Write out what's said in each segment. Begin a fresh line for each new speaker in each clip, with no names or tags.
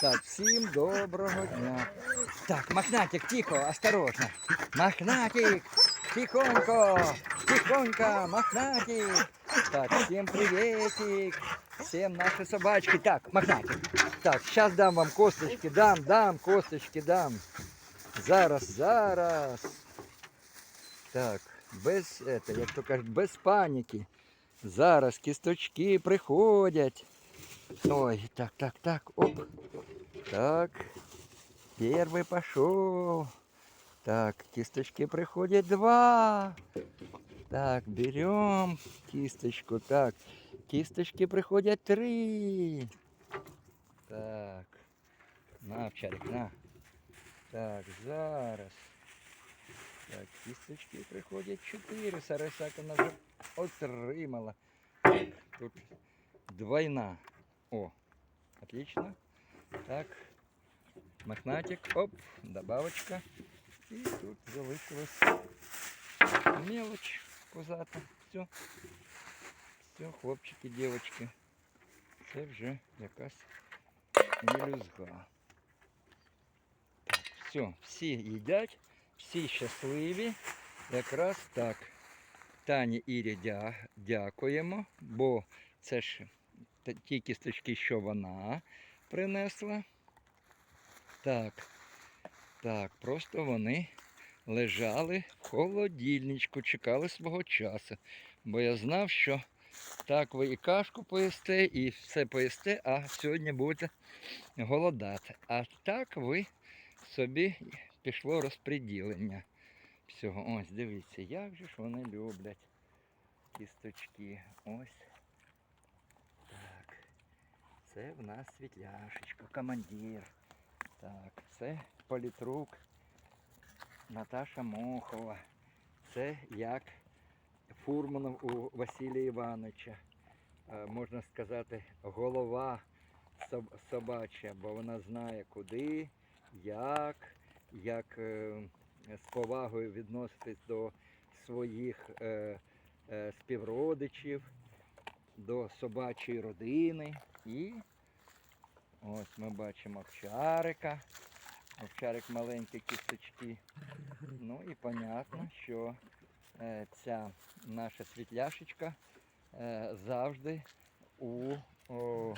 Так, всім доброго дня. Так, мохнатик, тихо, осторожно. Мохнатик, тихонько, тихонько, мохнатик. Так, всем приветик. Всем наши собачки. Так, мохнатик. Так, сейчас дам вам косточки, дам, дам, косточки дам. Зараз, зараз. Так, без, это, як то кажуть, без паніки. Зараз кісточки приходять. Ой, так, так, так, оп. Так. Первый пошел. Так, кисточки приходят два. Так, берем кисточку. Так, кисточки приходят три. Так. На, овчарик, на. Так, зараз. Так, кісточки приходять чотири. Сарисака вже отримала. Тут двойна. О, отлично. Так, мохнатик, оп, добавочка. І тут залишилась мелочь козата. Все. Все, хлопчики, дівчатки. Це вже якась мелюзга. Так, все, всі їдять, всі щасливі. Якраз так. Тані Ірі дя, дякуємо, бо це ж ті кісточки, що вона принесла. Так, так, просто вони лежали в холодильничку, чекали свого часу. Бо я знав, що так ви і кашку поїсте, і все поїсте, а сьогодні будете голодати. А так ви собі пішло розподілення всього. Ось, дивіться, як же ж вони люблять кісточки. Ось. Так. Це в нас світляшечка, командир. Так, це політрук Наташа Мохова. Це як Фурманов у Василія Івановича. Е, Можна сказати, голова собача, бо вона знає куди, як, як е, з повагою відноситись до своїх е, співродичів, до собачої родини. І ось ми бачимо овчарика. Овчарик маленькі кісточки. Ну і понятно, що е, ця наша світляшечка е, завжди у о,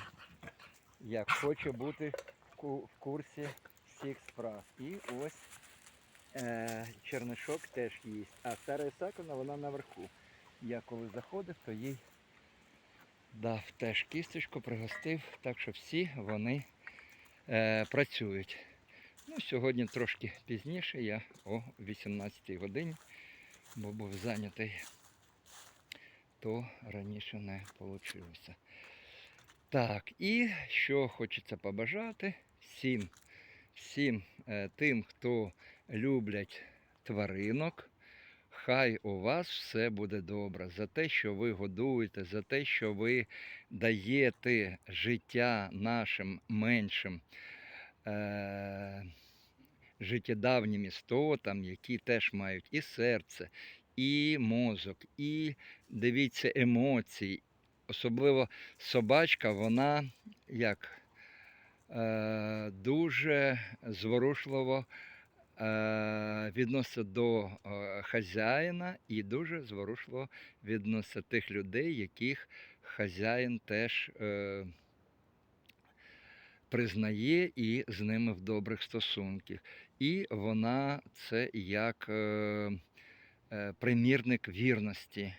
як хоче бути в курсі всіх справ. І ось е, чернишок теж їсть. А стара Ісаковна, вона наверху. Я коли заходив, то їй дав теж кісточку, пригостив, так що всі вони е, працюють. Ну, сьогодні трошки пізніше, я о 18 годині, бо був зайнятий, то раніше не вийшло. Так, і що хочеться побажати всім, всім е, тим, хто люблять тваринок. Хай у вас все буде добре за те, що ви годуєте, за те, що ви даєте життя нашим меншим е- життєдавнім істотам, які теж мають і серце, і мозок, і дивіться емоції. Особливо собачка, вона як е- дуже зворушливо відноситься до е, хазяїна і дуже зворушливо відноситься тих людей, яких хазяїн теж е, признає і з ними в добрих стосунках. І вона це як е, е, примірник вірності.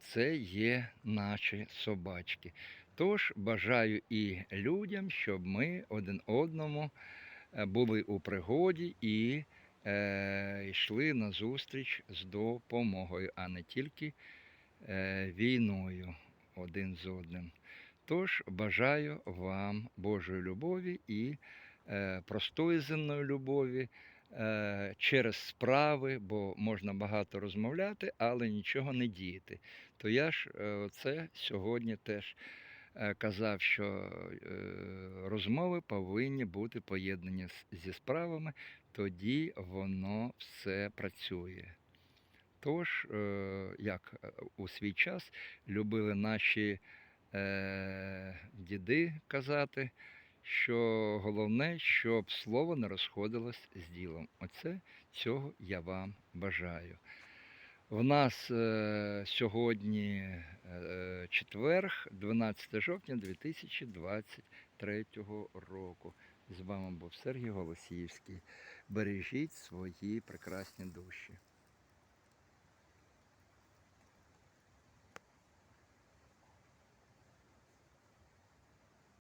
Це є наші собачки. Тож бажаю і людям, щоб ми один одному е, були у пригоді і е, йшли на зустріч з допомогою, а не тільки е, війною один з одним. Тож бажаю вам Божої любові і е, простої земної любові е, через справи, бо можна багато розмовляти, але нічого не діяти. То я ж е, це сьогодні теж е, казав, що е, розмови повинні бути поєднані зі справами, тоді воно все працює. Тож, е, як е, у свій час любили наші е, діди казати, що головне, щоб слово не розходилось з ділом. Оце цього я вам бажаю. В нас е, сьогодні е, четверг, 12 жовтня 2023 року. З вами був Сергій Голосіївський. Бережіть свої прекрасні душі.